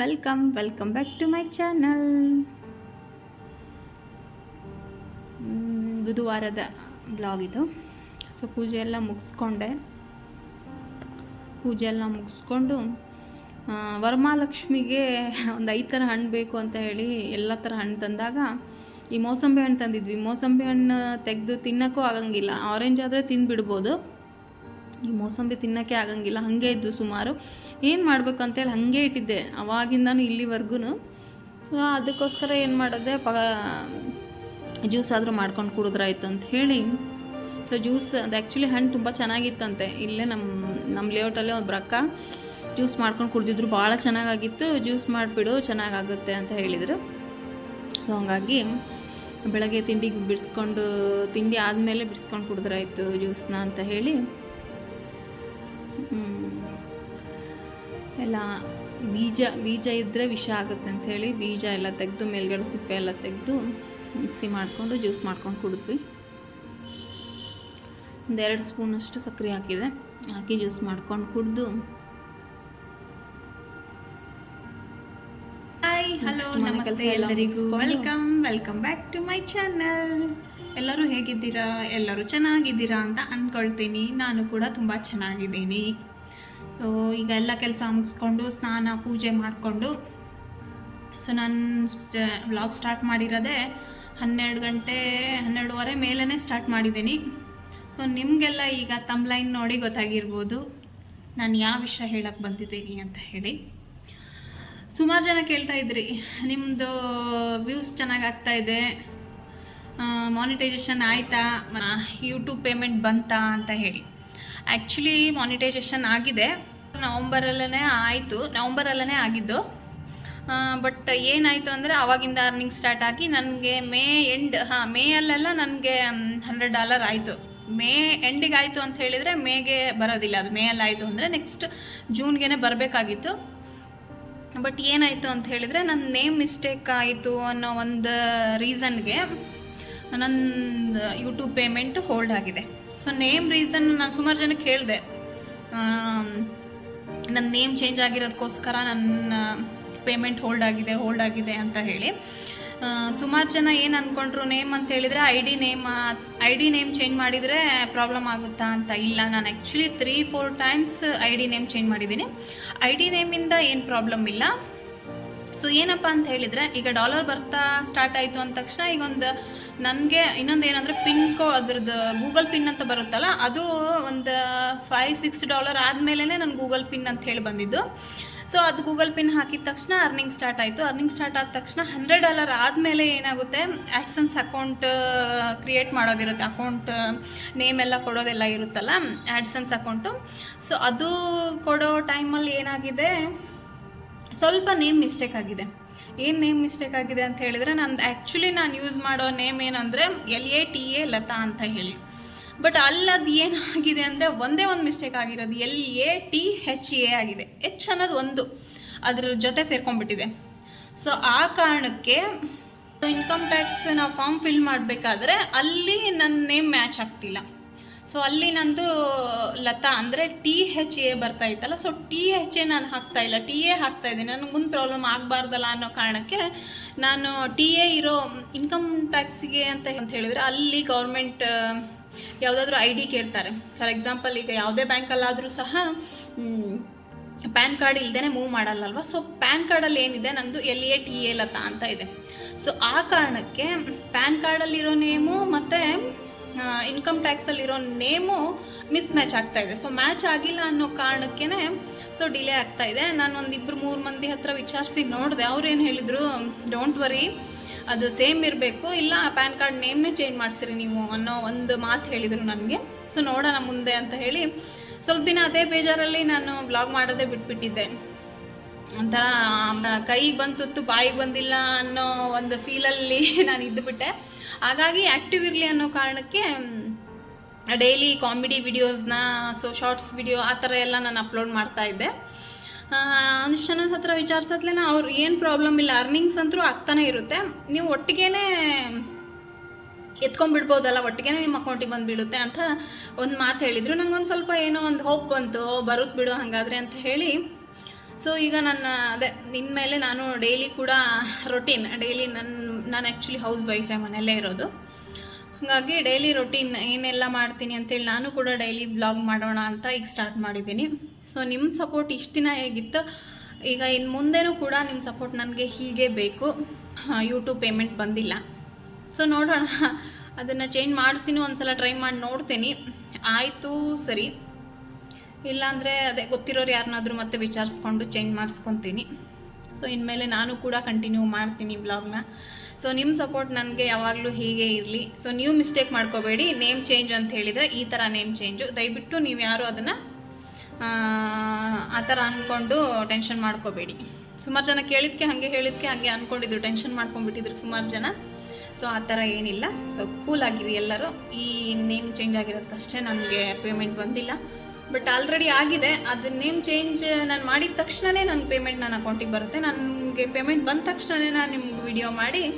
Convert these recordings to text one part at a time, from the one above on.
Welcome welcome back to my channel ಬುಧವಾರದ blog ಇದು. So ಪೂಜೆ ಎಲ್ಲ ಮುಗಿಸ್ಕೊಂಡೆ. ಪೂಜೆ ಎಲ್ಲ ಮುಗಿಸ್ಕೊಂಡು ವರಮಹಾಲಕ್ಷ್ಮಿಗೆ ಒಂದು ಐದು ಥರ ಹಣ್ಣು ಬೇಕು ಅಂತ ಹೇಳಿ ಎಲ್ಲ ಥರ ಹಣ್ಣು ತಂದಾಗ, ಈ ಮೋಸಂಬಿ ಹಣ್ಣು ತಂದಿದ್ವಿ. ಮೋಸಂಬಿ ಹಣ್ಣು ತೆಗೆದು ತಿನ್ನೋಕ್ಕೂ ಆಗಂಗಿಲ್ಲ. ಆರೆಂಜ್ ಆದರೆ ತಿಂದುಬಿಡ್ಬೋದು. ಈ ಮೋಸಂಬಿ ತಿನ್ನೋಕ್ಕೆ ಆಗಂಗಿಲ್ಲ. ಹಾಗೆ ಇದ್ದು ಸುಮಾರು. ಏನು ಮಾಡ್ಬೇಕಂತೇಳಿ ಹಾಗೆ ಇಟ್ಟಿದ್ದೆ. ಅವಾಗಿಂದನೂ ಇಲ್ಲಿವರೆಗೂ ಸೊ, ಅದಕ್ಕೋಸ್ಕರ ಏನು ಮಾಡಿದೆ ಪ ಜ್ಯೂಸ್ ಆದರೂ ಮಾಡ್ಕೊಂಡು ಕುಡಿದ್ರಾಯ್ತು ಅಂತ ಹೇಳಿ. ಸೊ, ಜ್ಯೂಸ್ ಅದು ಆ್ಯಕ್ಚುಲಿ ಹಣ್ಣು ತುಂಬ ಚೆನ್ನಾಗಿತ್ತಂತೆ. ಇಲ್ಲೇ ನಮ್ಮ ನಮ್ಮ ಲೇಔಟಲ್ಲೇ ಒಬ್ಬರು ಅಕ್ಕ ಜ್ಯೂಸ್ ಮಾಡ್ಕೊಂಡು ಕುಡಿದಿದ್ರು. ಭಾಳ ಚೆನ್ನಾಗಾಗಿತ್ತು. ಜ್ಯೂಸ್ ಮಾಡಿಬಿಡು, ಚೆನ್ನಾಗಾಗುತ್ತೆ ಅಂತ ಹೇಳಿದರು. ಸೊ, ಹಂಗಾಗಿ ಬೆಳಗ್ಗೆ ತಿಂಡಿಗೆ ಬಿಡಿಸ್ಕೊಂಡು, ತಿಂಡಿ ಆದಮೇಲೆ ಬಿಡಿಸ್ಕೊಂಡು ಕುಡಿದ್ರಾಯ್ತು ಜ್ಯೂಸ್ನ ಅಂತ ಹೇಳಿ. ಎಲ್ಲ ಬೀಜ ಬೀಜ ಇದ್ದರೆ ವಿಷ ಆಗುತ್ತೆ ಅಂಥೇಳಿ ಬೀಜ ಎಲ್ಲ ತೆಗೆದು ಮೇಲ್ಗಡೆ ಸಿಪ್ಪೆ ಎಲ್ಲ ತೆಗೆದು ಮಿಕ್ಸಿ ಮಾಡಿಕೊಂಡು ಜ್ಯೂಸ್ ಮಾಡ್ಕೊಂಡು ಕುಡಿದ್ವಿ. ಒಂದೆರಡು ಸ್ಪೂನಷ್ಟು ಸಕ್ಕರೆ ಹಾಕಿದೆ. ಹಾಕಿ ಜ್ಯೂಸ್ ಮಾಡ್ಕೊಂಡು ಕುಡಿದು. ಹಾಯ್ ಹಲೋ ನಮಸ್ತೆ ಎಲ್ಲರಿಗೂ. Welcome welcome back to my channel ಎಲ್ಲರೂ ಹೇಗಿದ್ದೀರಾ? ಎಲ್ಲರೂ ಚೆನ್ನಾಗಿದ್ದೀರಾ ಅಂತ ಅಂದ್ಕೊಳ್ತೀನಿ ನಾನು ಕೂಡ ತುಂಬ ಚೆನ್ನಾಗಿದ್ದೀನಿ. ಸೊ ಈಗ ಎಲ್ಲ ಕೆಲಸ ಮುಗಿಸ್ಕೊಂಡು ಸ್ನಾನ, ಪೂಜೆ ಮಾಡಿಕೊಂಡು. ಸೊ ನಾನು ವ್ಲಾಗ್ ಸ್ಟಾರ್ಟ್ ಮಾಡಿರೋದೇ ಹನ್ನೆರಡು ಗಂಟೆ, ಹನ್ನೆರಡುವರೆ ಮೇಲೇ ಸ್ಟಾರ್ಟ್ ಮಾಡಿದ್ದೀನಿ. ಸೊ ನಿಮಗೆಲ್ಲ ಈಗ ತಮ್ಮ ಲೈನ್ ನೋಡಿ ಗೊತ್ತಾಗಿರ್ಬೋದು. ನಾನು ಯಾವ ವಿಷಯ ಹೇಳಕ್ಕೆ ಬಂದಿದ್ದೀನಿ ಅಂತ ಹೇಳಿ. ಸುಮಾರು ಜನ ಕೇಳ್ತಾ ಇದ್ರಿ ನಿಮ್ಮದು ವ್ಯೂಸ್ ಚೆನ್ನಾಗಿ ಆಗ್ತಾ ಇದೆ ಮಾನಿಟೈಸೇಷನ್ ಆಯಿತಾ ಯೂಟ್ಯೂಬ್ ಪೇಮೆಂಟ್ ಬಂತಾ ಅಂತ ಹೇಳಿ. ಆ್ಯಕ್ಚುಲಿ ಮಾನಿಟೈಸೇಷನ್ ಆಗಿದೆ. ನವಂಬರಲ್ಲೇ ಆಯಿತು. ನವಂಬರಲ್ಲೇ ಆಗಿದ್ದು. ಬಟ್ ಏನಾಯಿತು ಅಂದರೆ ಆವಾಗಿಂದ ಅರ್ನಿಂಗ್ ಸ್ಟಾರ್ಟ್ ಆಗಿ ನನಗೆ ಮೇ ಎಂಡ್ ಹಾಂ, ಮೇಯಲ್ಲೆಲ್ಲ ನನಗೆ ಹಂಡ್ರೆಡ್ ಡಾಲರ್ ಆಯಿತು. ಮೇ ಎಂಡಿಗೆ ಆಯಿತು ಅಂತ ಹೇಳಿದರೆ ಮೇಗೆ ಬರೋದಿಲ್ಲ. ಅದು ಮೇಯಲ್ಲಿ ಆಯಿತು ಅಂದರೆ ನೆಕ್ಸ್ಟ್ ಜೂನ್ಗೆ ಬರಬೇಕಾಗಿತ್ತು. ಬಟ್ ಏನಾಯಿತು ಅಂತ ಹೇಳಿದರೆ ನನ್ನ ನೇಮ್ ಮಿಸ್ಟೇಕ್ ಆಯಿತು ಅನ್ನೋ ಒಂದು ರೀಸನ್ಗೆ ನನ್ನ ಯೂಟ್ಯೂಬ್ ಪೇಮೆಂಟ್ ಹೋಲ್ಡ್ ಆಗಿದೆ. ಸೊ ನೇಮ್ ರೀಸನ್ ನಾನು ಸುಮಾರು ಜನಕ್ಕೆ ಹೇಳಿದೆ. ನನ್ನ ನೇಮ್ ಚೇಂಜ್ ಆಗಿರೋದಕ್ಕೋಸ್ಕರ ನನ್ನ ಪೇಮೆಂಟ್ ಹೋಲ್ಡ್ ಆಗಿದೆ ಹೋಲ್ಡ್ ಆಗಿದೆ ಅಂತ ಹೇಳಿ. ಸುಮಾರು ಜನ ಏನು ಅಂದ್ಕೊಂಡ್ರು ನೇಮ್ ಅಂತ ಹೇಳಿದರೆ I D name I D name change ಮಾಡಿದರೆ ಪ್ರಾಬ್ಲಮ್ ಆಗುತ್ತಾ ಅಂತ ಇಲ್ಲ. ನಾನು actually three four times I D name change ಮಾಡಿದ್ದೀನಿ. ಐ ಡಿ ನೇಮಿಂದ ಏನು ಪ್ರಾಬ್ಲಮ್ ಇಲ್ಲ. ಸೊ ಏನಪ್ಪ ಅಂತ ಹೇಳಿದರೆ, ಈಗ ಡಾಲರ್ ಬರ್ತಾ ಸ್ಟಾರ್ಟ್ ಆಯಿತು ಅಂದ ತಕ್ಷಣ ಈಗೊಂದು, ನನಗೆ ಇನ್ನೊಂದು ಏನಂದರೆ ಪಿನ್ ಕೋ ಅದ್ರದ್ದು ಗೂಗಲ್ ಪಿನ್ ಅಂತ ಬರುತ್ತಲ್ಲ, ಅದು ಒಂದು ಫೈವ್ ಸಿಕ್ಸ್ ಡಾಲರ್ ಆದಮೇಲೆ ನಾನು ಗೂಗಲ್ ಪಿನ್ ಅಂತ ಹೇಳಿ ಬಂದಿದ್ದು. ಸೊ ಅದು ಗೂಗಲ್ ಪಿನ್ ಹಾಕಿದ ತಕ್ಷಣ ಅರ್ನಿಂಗ್ ಸ್ಟಾರ್ಟ್ ಆಯಿತು. ಅರ್ನಿಂಗ್ ಸ್ಟಾರ್ಟ್ ಆದ ತಕ್ಷಣ ಹಂಡ್ರೆಡ್ ಡಾಲರ್ ಆದಮೇಲೆ ಏನಾಗುತ್ತೆ? ಆ್ಯಡ್ಸನ್ಸ್ ಅಕೌಂಟ್ ಕ್ರಿಯೇಟ್ ಮಾಡೋದಿರುತ್ತೆ. ಅಕೌಂಟ್ ನೇಮ್ ಎಲ್ಲ ಕೊಡೋದೆಲ್ಲ ಇರುತ್ತಲ್ಲ ಆ್ಯಡ್ಸನ್ಸ್ ಅಕೌಂಟು ಸೊ ಅದು ಕೊಡೋ ಟೈಮಲ್ಲಿ ಏನಾಗಿದೆ? ಸ್ವಲ್ಪ ನೇಮ್ ಮಿಸ್ಟೇಕ್ ಆಗಿದೆ. ಏನು ನೇಮ್ ಮಿಸ್ಟೇಕ್ ಆಗಿದೆ ಅಂತ ಹೇಳಿದರೆ, ನಂದು ಆ್ಯಕ್ಚುಲಿ ನಾನು ಯೂಸ್ ಮಾಡೋ ನೇಮ್ ಏನಂದರೆ L A T A Latha ಅಂತ ಹೇಳಿ. ಬಟ್ ಅಲ್ಲದು ಏನಾಗಿದೆ ಅಂದರೆ ಒಂದೇ ಒಂದು ಮಿಸ್ಟೇಕ್ ಆಗಿರೋದು. L A T H A ಆಗಿದೆ. ಎಚ್ ಅನ್ನೋದು ಒಂದು. ಅದ್ರ ಜೊತೆ ಸೇರ್ಕೊಂಡ್ಬಿಟ್ಟಿದೆ. ಸೊ ಆ ಕಾರಣಕ್ಕೆ ಇನ್ಕಮ್ ಟ್ಯಾಕ್ಸ್ ನಾವು ಫಾರ್ಮ್ ಫಿಲ್ ಮಾಡಬೇಕಾದ್ರೆ ಅಲ್ಲಿ ನನ್ನ ನೇಮ್ ಮ್ಯಾಚ್ ಆಗ್ತಿಲ್ಲ. ಸೊ ಅಲ್ಲಿ ನಂದು ಲತಾ ಅಂದರೆ ಟಿ ಹೆಚ್ ಎ ಬರ್ತಾ ಇತ್ತಲ್ಲ. ಸೊ ಟಿ ಹೆಚ್ ಎ ನಾನು ಹಾಕ್ತಾ ಇಲ್ಲ. ಟಿ ಎ ಹಾಕ್ತಾ ಇದ್ದೀನಿ. ನನಗೆ ಮುಂದೆ ಪ್ರಾಬ್ಲಮ್ ಆಗಬಾರ್ದಲ್ಲ ಅನ್ನೋ ಕಾರಣಕ್ಕೆ ನಾನು ಟಿ ಎ ಇರೋ ಇನ್ಕಮ್ ಟ್ಯಾಕ್ಸಿಗೆ ಅಂತ ಅಂತ ಹೇಳಿದರೆ ಅಲ್ಲಿ ಗೌರ್ಮೆಂಟ್ ಯಾವುದಾದ್ರೂ ಐ ಡಿ ಕೇಳ್ತಾರೆ. ಫಾರ್ ಎಕ್ಸಾಂಪಲ್ ಈಗ ಯಾವುದೇ ಬ್ಯಾಂಕಲ್ಲಾದರೂ ಸಹ ಪ್ಯಾನ್ ಕಾರ್ಡ್ ಇಲ್ಲದೇ ಮೂವ್ ಮಾಡಲ್ಲಲ್ವ? ಸೊ ಪ್ಯಾನ್ ಕಾರ್ಡಲ್ಲಿ ಏನಿದೆ? ನಂದು L A T A Latha ಅಂತ ಇದೆ. ಸೊ ಆ ಕಾರಣಕ್ಕೆ ಪ್ಯಾನ್ ಕಾರ್ಡಲ್ಲಿರೋ ನೇಮು ಮತ್ತು ಇನ್ಕಮ್ ಟ್ಯಾಕ್ಸಲ್ಲಿರೋ ನೇಮು ಮಿಸ್ ಮ್ಯಾಚ್ ಆಗ್ತಾ ಇದೆ. ಸೊ ಮ್ಯಾಚ್ ಆಗಿಲ್ಲ ಅನ್ನೋ ಕಾರಣಕ್ಕೇ ಸೊ ಡಿಲೇ ಆಗ್ತಾ ಇದೆ. ನಾನು ಒಂದು ಮೂರು ಮಂದಿ ಹತ್ರ ವಿಚಾರಿಸಿ ನೋಡಿದೆ. ಅವ್ರು ಏನು ಹೇಳಿದರು ಡೋಂಟ್ ವರಿ ಅದು ಸೇಮ್ ಇರಬೇಕು. ಇಲ್ಲ ಪ್ಯಾನ್ ಕಾರ್ಡ್ ನೇಮ್ನೇ ಚೇಂಜ್ ಮಾಡಿಸ್ರಿ ನೀವು ಅನ್ನೋ ಒಂದು ಮಾತು ಹೇಳಿದರು ನನಗೆ. ಸೊ, ನೋಡೋಣ ಮುಂದೆ ಅಂತ ಹೇಳಿ ಸ್ವಲ್ಪ ದಿನ ಅದೇ ಬೇಜಾರಲ್ಲಿ ನಾನು ಬ್ಲಾಗ್ ಮಾಡೋದೇ ಬಿಟ್ಬಿಟ್ಟಿದ್ದೆ. ಒಂಥರ ಕೈಗೆ ಬಂತುತ್ತು ಬಾಯಿಗೆ ಬಂದಿಲ್ಲ ಅನ್ನೋ ಒಂದು ಫೀಲಲ್ಲಿ ನಾನು ಇದ್ದುಬಿಟ್ಟೆ ಹಾಗಾಗಿ ಆ್ಯಕ್ಟಿವ್ ಇರಲಿ ಅನ್ನೋ ಕಾರಣಕ್ಕೆ ಡೈಲಿ ಕಾಮಿಡಿ ವಿಡಿಯೋಸ್ನ, ಸೊ, ಶಾರ್ಟ್ಸ್ ವಿಡಿಯೋ ಆ ಥರ ಎಲ್ಲ ನಾನು ಅಪ್ಲೋಡ್ ಮಾಡ್ತಾ ಇದ್ದೆ. ಒಂದಿಷ್ಟು ಜನ ಹತ್ರ ವಿಚಾರಿಸತ್ಲೇನ ಅವ್ರು ಏನು ಪ್ರಾಬ್ಲಮ್ ಇಲ್ಲ. ಅರ್ನಿಂಗ್ಸ್ ಅಂತೂ ಆಗ್ತಾನೆ ಇರುತ್ತೆ. ನೀವು ಒಟ್ಟಿಗೆನೇ ಎತ್ಕೊಂಡ್ಬಿಡ್ಬೋದಲ್ಲ ಒಟ್ಟಿಗೆ ನಿಮ್ಮ ಅಕೌಂಟಿಗೆ ಬಂದುಬಿಡುತ್ತೆ ಅಂತ ಒಂದು ಮಾತು ಹೇಳಿದರು. ಒಂದು ಸ್ವಲ್ಪ ಏನೋ ಒಂದು ಹೋಪ್ ಬಂತು. ಬರುತ್ತೆ ಬಿಡು ಹಾಗಾದರೆ ಅಂತ ಹೇಳಿ. ಸೊ ಈಗ ನನ್ನ, ಅದೇ ಮೇಲೆ ನಾನು ಡೈಲಿ ಕೂಡ ರೊಟೀನ್ ಡೈಲಿ ನನ್ನ ನಾನು ಆ್ಯಕ್ಚುಲಿ ಹೌಸ್ ವೈಫೇ ಮನೆಯಲ್ಲೇ ಇರೋದು. ಹಾಗಾಗಿ ಡೈಲಿ ರೊಟೀನ್ ಏನೆಲ್ಲ ಮಾಡ್ತೀನಿ ಅಂತೇಳಿ ನಾನು ಕೂಡ ಡೈಲಿ ಬ್ಲಾಗ್ ಮಾಡೋಣ ಅಂತ ಈಗ ಸ್ಟಾರ್ಟ್ ಮಾಡಿದ್ದೀನಿ. ಸೊ ನಿಮ್ಮ ಸಪೋರ್ಟ್ ಇಷ್ಟು ದಿನ ಹೇಗಿತ್ತು? ಈಗ ಇನ್ನು ಮುಂದೆನೂ ಕೂಡ ನಿಮ್ಮ ಸಪೋರ್ಟ್ ನನಗೆ ಹೀಗೆ ಬೇಕು. ಯೂಟ್ಯೂಬ್ ಪೇಮೆಂಟ್ ಬಂದಿಲ್ಲ. ಸೊ ನೋಡೋಣ. ಅದನ್ನು ಚೇಂಜ್ ಮಾಡಿಸ್ತೀನಿ ಒಂದ್ಸಲ ಟ್ರೈ ಮಾಡಿ ನೋಡ್ತೀನಿ. ಆಯಿತು, ಸರಿ. ಇಲ್ಲಾಂದರೆ ಅದೇ ಗೊತ್ತಿರೋರು ಯಾರನ್ನಾದರೂ ಮತ್ತೆ ವಿಚಾರಿಸ್ಕೊಂಡು ಚೇಂಜ್ ಮಾಡಿಸ್ಕೊತೀನಿ. ಸೊ ಇನ್ಮೇಲೆ ನಾನು ಕೂಡ ಕಂಟಿನ್ಯೂ ಮಾಡ್ತೀನಿ ಬ್ಲಾಗ್ನ ಸೊ ನಿಮ್ಮ ಸಪೋರ್ಟ್ ನನಗೆ ಯಾವಾಗಲೂ ಹೀಗೆ ಇರಲಿ. ಸೊ ನೀವು ಮಿಸ್ಟೇಕ್ ಮಾಡ್ಕೋಬೇಡಿ. ನೇಮ್ ಚೇಂಜ್ ಅಂತ ಹೇಳಿದರೆ ಈ ಥರ ನೇಮ್ ಚೇಂಜು ದಯವಿಟ್ಟು ನೀವು ಯಾರು ಅದನ್ನು ಆ ಥರ ಅಂದ್ಕೊಂಡು ಟೆನ್ಷನ್ ಮಾಡ್ಕೋಬೇಡಿ. ಸುಮಾರು ಜನ ಕೇಳಿದ್ಕೆ ಹಾಗೆ ಹೇಳಿದ್ಕೆ ಹಾಗೆ ಅಂದ್ಕೊಂಡಿದ್ರು ಟೆನ್ಷನ್ ಮಾಡ್ಕೊಂಡ್ಬಿಟ್ಟಿದ್ರು ಸುಮಾರು ಜನ. ಸೊ, ಆ ಥರ ಏನಿಲ್ಲ. ಸೊ, ಕೂಲ್ ಆಗಿರಿ ಎಲ್ಲರೂ. ಈ ನೇಮ್ ಚೇಂಜ್ ಆಗಿರೋದಕ್ಕಷ್ಟೇ ನನಗೆ ಪೇಮೆಂಟ್ ಬಂದಿಲ್ಲ. ಬಟ್ ಆಲ್ರೆಡಿ ಆಗಿದೆ. ಅದು ನೇಮ್ ಚೇಂಜ್ ನಾನು ಮಾಡಿದ ತಕ್ಷಣವೇ ನನ್ನ ಪೇಮೆಂಟ್ ನನ್ನ ಅಕೌಂಟಿಗೆ ಬರುತ್ತೆ. ನನಗೆ ಪೇಮೆಂಟ್ ಬಂದ ತಕ್ಷಣವೇ ನಾನು ನಿಮ್ಗೆ ವಿಡಿಯೋ ಮಾಡಿ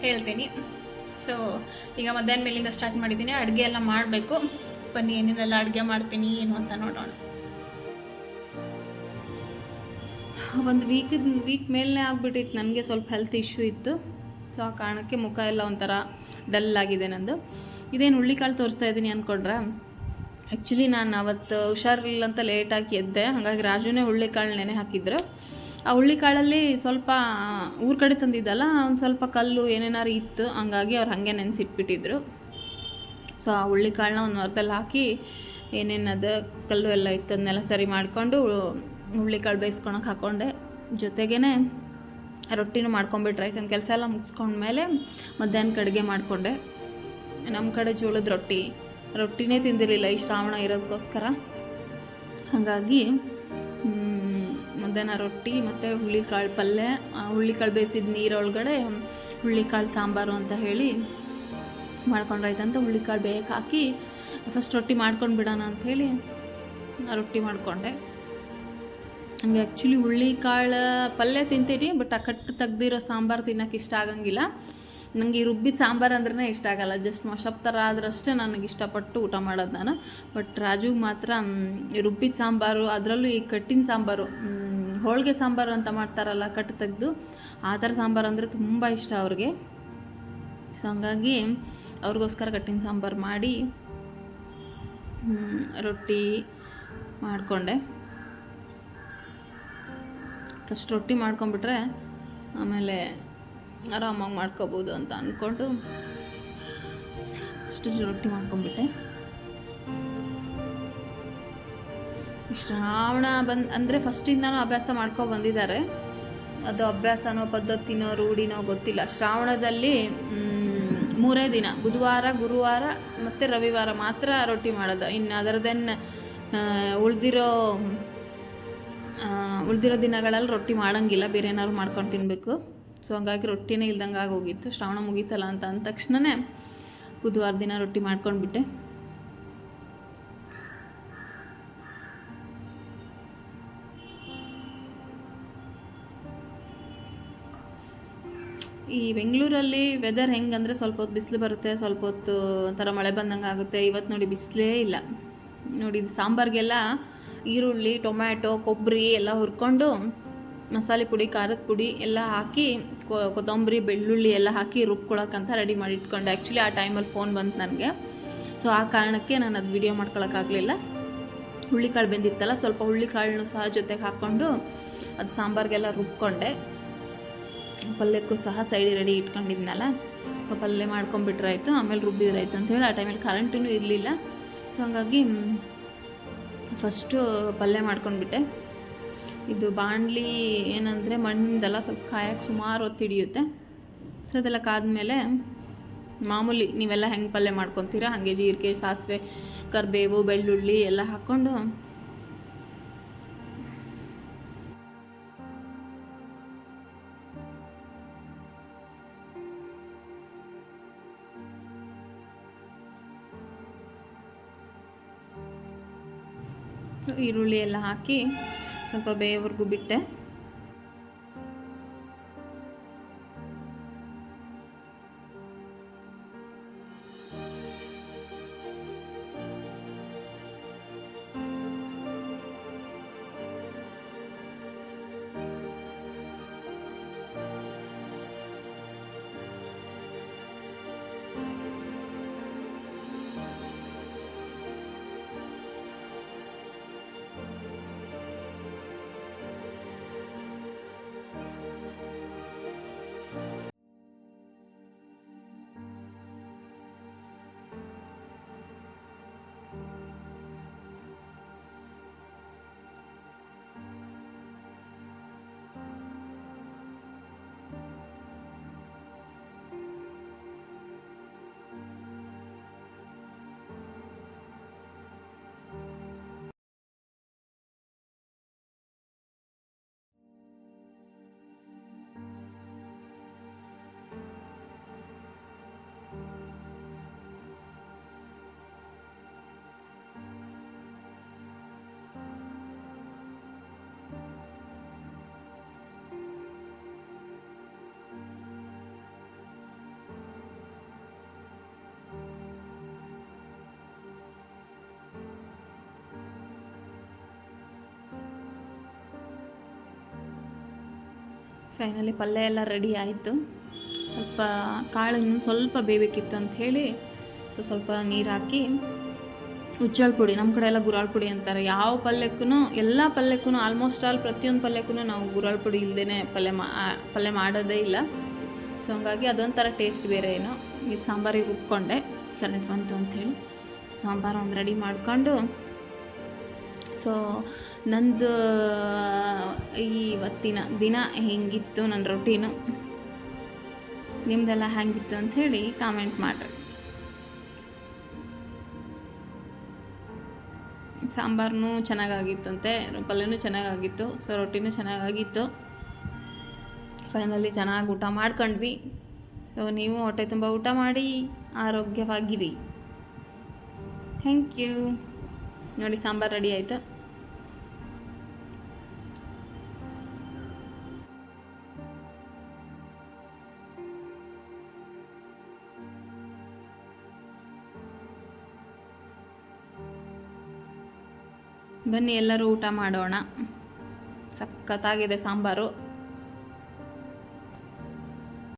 ಹೇಳ್ತೀನಿ. ಸೊ, ಈಗ ಮಧ್ಯಾಹ್ನ ಮೇಲಿಂದ ಸ್ಟಾರ್ಟ್ ಮಾಡಿದ್ದೀನಿ ಅಡುಗೆ ಎಲ್ಲ ಮಾಡಬೇಕು. ಬನ್ನಿ ಏನೇನೆಲ್ಲ ಅಡುಗೆ ಮಾಡ್ತೀನಿ, ಏನು ಅಂತ ನೋಡೋಣ. ಒಂದು ವೀಕ್ ವೀಕ್ ಮೇಲೇ ಆಗ್ಬಿಟ್ಟಿತ್ತು. ನನಗೆ ಸ್ವಲ್ಪ ಹೆಲ್ತ್ ಇಶ್ಯೂ ಇತ್ತು. ಸೊ ಆ ಕಾರಣಕ್ಕೆ ಮುಖ ಎಲ್ಲ ಒಂಥರ ಡಲ್ ಆಗಿದೆ ನಂದು. ಇದೇನು ಹುಳ್ಳಿಕಾಳು ತೋರಿಸ್ತಾ ಇದ್ದೀನಿ ಅಂದ್ಕೊಂಡ್ರೆ ಆ್ಯಕ್ಚುಲಿ ನಾನು ಅವತ್ತು ಹುಷಾರಿಲ್ಲ ಅಂತ ಲೇಟಾಗಿ ಎದ್ದೆ. ಹಾಗಾಗಿ ರಾಜುನೇ ಹುಳ್ಳಿಕಾಳು ನೆನೆ ಹಾಕಿದ್ರು. ಆ ಹುಳ್ಳಿಕಾಳಲ್ಲಿ ಸ್ವಲ್ಪ, ಊರ ಕಡೆ ತಂದಿದ್ದಲ್ಲ, ಒಂದು ಸ್ವಲ್ಪ ಕಲ್ಲು ಏನೇನಾರು ಇತ್ತು. ಹಂಗಾಗಿ ಅವ್ರು ಹಾಗೆ ನೆನೆಸಿಟ್ಬಿಟ್ಟಿದ್ರು. ಸೊ ಆ ಹುಳ್ಳಿಕಾಳನ್ನ ಒಂದು ವಾರದಲ್ಲಿ ಹಾಕಿ ಏನೇನು ಅದು ಕಲ್ಲು ಎಲ್ಲ ಇತ್ತು, ಅದನ್ನೆಲ್ಲ ಸರಿ ಮಾಡಿಕೊಂಡು ಹುಳ್ಳಿಕಾಳು ಬೇಯಿಸ್ಕೊಳಕ್ಕೆ ಹಾಕ್ಕೊಂಡೆ ಜೊತೆಗೇ ರೊಟ್ಟಿನೂ ಮಾಡ್ಕೊಂಬಿಟ್ರೆ. ಆಯ್ತು ನನ್ನ ಕೆಲಸ ಎಲ್ಲ ಮುಗಿಸ್ಕೊಂಡ್ಮೇಲೆ ಮಧ್ಯಾಹ್ನ ಕಡೆಗೆ ಮಾಡಿಕೊಂಡೆ. ನಮ್ಮ ಕಡೆ ಜೋಳದ ರೊಟ್ಟಿ. ರೊಟ್ಟಿನೇ ತಿಂದಿರಲಿಲ್ಲ, ಈ ಶ್ರಾವಣ ಇರೋದಕ್ಕೋಸ್ಕರ. ಹಾಗಾಗಿ ಮಧ್ಯಾಹ್ನ ರೊಟ್ಟಿ ಮತ್ತು ಹುಳ್ಳಿಕಾಳು ಪಲ್ಯ ಹುಳ್ಳಿಕಾಳು ಬೇಯಿಸಿದ ನೀರೊಳಗಡೆ ಹುಳ್ಳಿಕಾಳು ಸಾಂಬಾರು ಅಂತ ಹೇಳಿ ಮಾಡ್ಕೊಂಡ್ರಾಯ್ತಂತ ಹುಳ್ಳಿಕಾಳು ಬೇಯಕ್ಕೆ ಹಾಕಿ ಫಸ್ಟ್ ರೊಟ್ಟಿ ಮಾಡ್ಕೊಂಡು ಬಿಡೋಣ ಅಂಥೇಳಿ ರೊಟ್ಟಿ ಮಾಡಿಕೊಂಡೆ. ಹಂಗೆ ಆ್ಯಕ್ಚುಲಿ ಹುಳ್ಳಿಕಾಳು ಪಲ್ಯ ತಿಂತೀನಿ ಬಟ್ ಆ ಕಟ್ಟು ತೆಗ್ದಿರೋ ಸಾಂಬಾರು ತಿನ್ನೋಕೆ ಇಷ್ಟ ಆಗಂಗಿಲ್ಲ. ನನಗೆ ಈ ರುಬ್ಬಿದ ಸಾಂಬಾರು ಅಂದ್ರೆ ಇಷ್ಟ ಆಗಲ್ಲ. ಜಸ್ಟ್ ಮಶಪ್ ಥರ ಆದ್ರಷ್ಟೇ ನನಗೆ ಇಷ್ಟಪಟ್ಟು ಊಟ ಮಾಡೋದು ನಾನು. ಬಟ್ ರಾಜುಗೆ ಮಾತ್ರ ರುಬ್ಬಿದ ಸಾಂಬಾರು, ಅದರಲ್ಲೂ ಈ ಕಟ್ಟಿನ ಸಾಂಬಾರು ಹೋಳಿಗೆ ಸಾಂಬಾರು ಅಂತ ಮಾಡ್ತಾರಲ್ಲ ಕಟ್ಟು ತೆಗೆದು, ಆ ಥರ ಸಾಂಬಾರು ಅಂದರೆ ತುಂಬ ಇಷ್ಟ ಅವ್ರಿಗೆ. ಸೊ ಹಂಗಾಗಿ ಅವ್ರಿಗೋಸ್ಕರ ಕಟ್ಟಿನ ಸಾಂಬಾರು ಮಾಡಿ ರೊಟ್ಟಿ ಮಾಡಿಕೊಂಡೆ. ಫಸ್ಟ್ ರೊಟ್ಟಿ ಮಾಡ್ಕೊಂಬಿಟ್ರೆ ಆಮೇಲೆ ಆರಾಮಾಗಿ ಮಾಡ್ಕೋಬೋದು ಅಂತ ಅಂದ್ಕೊಂಡು ಅಷ್ಟು ರೊಟ್ಟಿ ಮಾಡ್ಕೊಂಬಿಟ್ಟೆ. ಶ್ರಾವಣ ಬಂದು ಅಂದರೆ ಫಸ್ಟಿಂದನೂ ಅಭ್ಯಾಸ ಮಾಡ್ಕೊ ಬಂದಿದ್ದಾರೆ. ಅದು ಅಭ್ಯಾಸನೋ ಪದ್ಧತಿನೋ ರೂಢಿನೋ ಗೊತ್ತಿಲ್ಲ. ಶ್ರಾವಣದಲ್ಲಿ ಮೂರೇ ದಿನ, ಬುಧವಾರ, ಗುರುವಾರ ಮತ್ತು ರವಿವಾರ ಮಾತ್ರ ರೊಟ್ಟಿ ಮಾಡೋದು. ಇನ್ನು ಅದರದೇನು ಉಳಿದಿರೋ ಉಳಿದಿರೋ ದಿನಗಳಲ್ಲಿ ರೊಟ್ಟಿ ಮಾಡೋಂಗಿಲ್ಲ, ಬೇರೆ ಏನಾದ್ರು ಮಾಡ್ಕೊಂಡು ತಿನ್ನಬೇಕು ಸೊ ಹಂಗಾಗಿ ರೊಟ್ಟಿನೇ ಇಲ್ದಂಗೆ ಆಗೋಗಿತ್ತು. ಶ್ರಾವಣ ಮುಗೀತಲ್ಲ ಅಂತ ಅಂದ ತಕ್ಷಣವೇ ಬುಧವಾರ ದಿನ ರೊಟ್ಟಿ ಮಾಡ್ಕೊಂಡ್ಬಿಟ್ಟೆ. ಈ ಬೆಂಗಳೂರಲ್ಲಿ ವೆದರ್ ಹೆಂಗಂದರೆ ಸ್ವಲ್ಪ ಹೊತ್ತು ಬಿಸಿಲು ಬರುತ್ತೆ, ಸ್ವಲ್ಪ ಹೊತ್ತು ಒಂಥರ ಮಳೆ ಬಂದಂಗೆ ಆಗುತ್ತೆ. ಇವತ್ತು ನೋಡಿ ಬಿಸಿಲೇ ಇಲ್ಲ. ನೋಡಿ, ಇದು ಸಾಂಬಾರಿಗೆಲ್ಲ ಈರುಳ್ಳಿ, ಟೊಮ್ಯಾಟೊ, ಕೊಬ್ಬರಿ ಎಲ್ಲ ಹುರ್ಕೊಂಡು ಮಸಾಲೆ ಪುಡಿ, ಖಾರದ ಪುಡಿ ಎಲ್ಲ ಹಾಕಿ ಕೊತ್ತಂಬರಿ, ಬೆಳ್ಳುಳ್ಳಿ ಎಲ್ಲ ಹಾಕಿ ರುಬ್ಕೊಳಕ್ಕಂತ ರೆಡಿ ಮಾಡಿ ಇಟ್ಕೊಂಡೆ. ಆ್ಯಕ್ಚುಲಿ ಆ ಟೈಮಲ್ಲಿ ಫೋನ್ ಬಂತು ನನಗೆ. ಸೊ ಆ ಕಾರಣಕ್ಕೆ ನಾನು ಅದು ವಿಡಿಯೋ ಮಾಡ್ಕೊಳಕ್ಕಾಗಲಿಲ್ಲ ಹುಳ್ಳಿಕಾಳು ಬೆಂದಿತ್ತಲ್ಲ, ಸ್ವಲ್ಪ ಹುಳ್ಳಿಕಾಳನ್ನು ಸಹ ಜೊತೆಗೆ ಹಾಕ್ಕೊಂಡು ಅದು ಸಾಂಬಾರಿಗೆಲ್ಲ ರುಬ್ಕೊಂಡೆ. ಪಲ್ಯಕ್ಕೂ ಸಹ ಸೈಡ್ ರೆಡಿ ಇಟ್ಕೊಂಡಿದ್ನಲ್ಲ. ಸೊ ಪಲ್ಯ ಮಾಡ್ಕೊಂಬಿಟ್ರಾಯ್ತು. ಆಮೇಲೆ ರುಬ್ಬಿದ್ರಾಯ್ತು ಅಂತ ಹೇಳಿ ಆ ಟೈಮಲ್ಲಿ ಕರೆಂಟೂ ಇರಲಿಲ್ಲ. ಸೊ ಹಂಗಾಗಿ ಫಸ್ಟು ಪಲ್ಯ ಮಾಡ್ಕೊಂಡ್ಬಿಟ್ಟೆ. ಇದು ಬಾಣಲಿ ಏನಂದರೆ ಮಣ್ಣಿಂದೆಲ್ಲ ಸ್ವಲ್ಪ ಕಾಯಕ್ಕೆ ಸುಮಾರು ಹೊತ್ತು ಹಿಡಿಯುತ್ತೆ. ಸೊ ಅದೆಲ್ಲ ಕಾದ್ಮೇಲೆ ಮಾಮೂಲಿ ನೀವೆಲ್ಲ ಹೆಂಗೆ ಪಲ್ಯ ಮಾಡ್ಕೊತೀರಾ? ಹಾಗೆ ಜೀರಿಗೆ, ಸಾಸಿವೆ, ಕರಿಬೇವು, ಬೆಳ್ಳುಳ್ಳಿ ಎಲ್ಲ ಹಾಕ್ಕೊಂಡು ಈರುಳ್ಳಿ ಎಲ್ಲ ಹಾಕಿ ಸ್ವಲ್ಪ ಬೇಯವರೆಗೂ ಬಿಟ್ಟೆ. ಫೈನಲಿ ಪಲ್ಯ ಎಲ್ಲ ರೆಡಿ ಆಯಿತು. ಸ್ವಲ್ಪ ಕಾಳು ಇನ್ನೂ ಸ್ವಲ್ಪ ಬೇಯಬೇಕಿತ್ತು ಅಂತ ಹೇಳಿ, ಸೊ ಸ್ವಲ್ಪ ನೀರು ಹಾಕಿ ಉಚ್ಚಾಳ ಪುಡಿ ನಮ್ಮ ಕಡೆ ಎಲ್ಲ ಗುರಾಳ್ ಪುಡಿ ಅಂತಾರೆ. ಯಾವ ಪಲ್ಯಕ್ಕೂ ಎಲ್ಲ ಪಲ್ಯಕ್ಕೂ ಆಲ್ಮೋಸ್ಟ್ ಆಲ್ ಪ್ರತಿಯೊಂದು ಪಲ್ಯಕ್ಕೂ ನಾವು ಗುರಾಳ್ ಪುಡಿ ಇಲ್ಲದೇ ಪಲ್ಯ ಮಾ ಪಲ್ಯ ಮಾಡೋದೇ ಇಲ್ಲ. ಸೊ ಹಂಗಾಗಿ ಅದೊಂಥರ ಟೇಸ್ಟ್ ಬೇರೆ ಏನು. ಇದು ಸಾಂಬಾರಿಗೆ ರುಬ್ಕೊಂಡೆ ಕರೆಂಟ್ ಬಂತು ಅಂಥೇಳಿ ಸಾಂಬಾರು ಒಂದು ರೆಡಿ ಮಾಡಿಕೊಂಡು, ಸೊ ನಂದು ಇವತ್ತಿನ ದಿನ ಹೆಂಗಿತ್ತು ನನ್ನ ರೊಟೀನು ನಿಮ್ದೆಲ್ಲ ಹೆಂಗಿತ್ತು ಅಂಥೇಳಿ ಕಾಮೆಂಟ್ ಮಾಡಿರಿ. ಸಾಂಬಾರನು ಚೆನ್ನಾಗಾಗಿತ್ತಂತೆ, ಪಲ್ಯನೂ ಚೆನ್ನಾಗಾಗಿತ್ತು ಸೊ ರೊಟ್ಟಿನೂ ಚೆನ್ನಾಗಾಗಿತ್ತು. ಫೈನಲಿ ಚೆನ್ನಾಗಿ ಊಟ ಮಾಡ್ಕೊಂಡ್ವಿ. ಸೊ ನೀವು ಹೊಟ್ಟೆ ತುಂಬ ಊಟ ಮಾಡಿ ಆರೋಗ್ಯವಾಗಿರಿ. ಥ್ಯಾಂಕ್ ಯು ನೋಡಿ ಸಾಂಬಾರು ರೆಡಿ ಆಯಿತು? ಬನ್ನಿ ಎಲ್ಲರೂ ಊಟ ಮಾಡೋಣ. ಸಖತ್ತಾಗಿದೆ ಸಾಂಬಾರು.